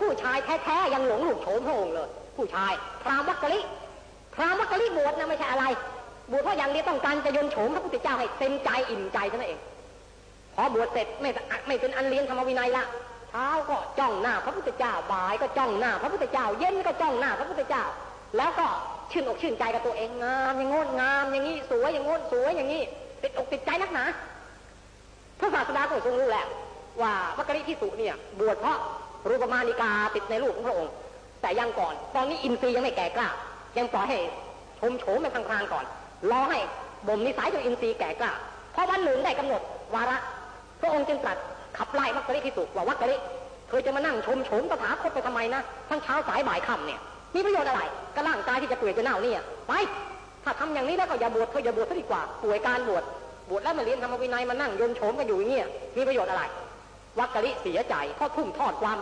ผู้ชายแท้ๆยังหลงหลูกโฉมพระองค์เลย ผู้ชายพรามวักกะลิพรามวักกะลิบวชนะไม่ใช่อะไร บวชเพราะอย่างเดียวต้องการจะยนโฉมพระพุทธเจ้าให้เต็มใจอิ่มใจเท่านั้นเองพอบวชเสร็จไม่ไม่เป็นอันเรียนธรรมวินัยละเช้าก็จ้องหน้าพระพุทธเจ้าบ่ายก็จ้องหน้าพระพุทธเจ้า เย็นก็จ้องหน้าพระพุทธเจ้า แล้วก็ชื่นอกชื่นใจกับตัวเองงามอย่างงดงามอย่างนี้สวยอย่างงดสวยอย่างนี้ติดอกติดใจนักหนาพระศาสดาก็ทรงรู้แหละว่าวัคคลิพิสุเนี่ยบวชเพราะ รูปมานิกาติดในลูกของพระองค์ แต่ยังก่อน ตอนนี้อินทรีย์ยังไม่แก่กล้า ยังปล่อยให้ชมโฉมไปพลางๆก่อนรอให้บ่มนิสัยจนอินทรีย์แก่กล้าพอวันหนึ่งได้กำหนดวาระ พระองค์จึงตรัสขับไล่วัคคลิพิสุว่าวัคคลิเธอจะมานั่งชมโฉมตถาคตไปทำไมนะทั้งเช้าสายบ่ายค่ำเนี่ยมีประโยชน์อะไรก็ร่างกายที่จะเปื่อยจะเน่าเนี่ยไปถ้าทำอย่างนี้แล้วก็อย่าบวชเธออย่าบวชซะดีกว่าป่วยการบวชบวชแล้วมาเรียนธรรมวินัยมานั่งยนโฉมกันอยู่อย่างเงี้ยมีประโยชน์อะไรวัคคลิเสียใจเพราะทุ่มทอดความ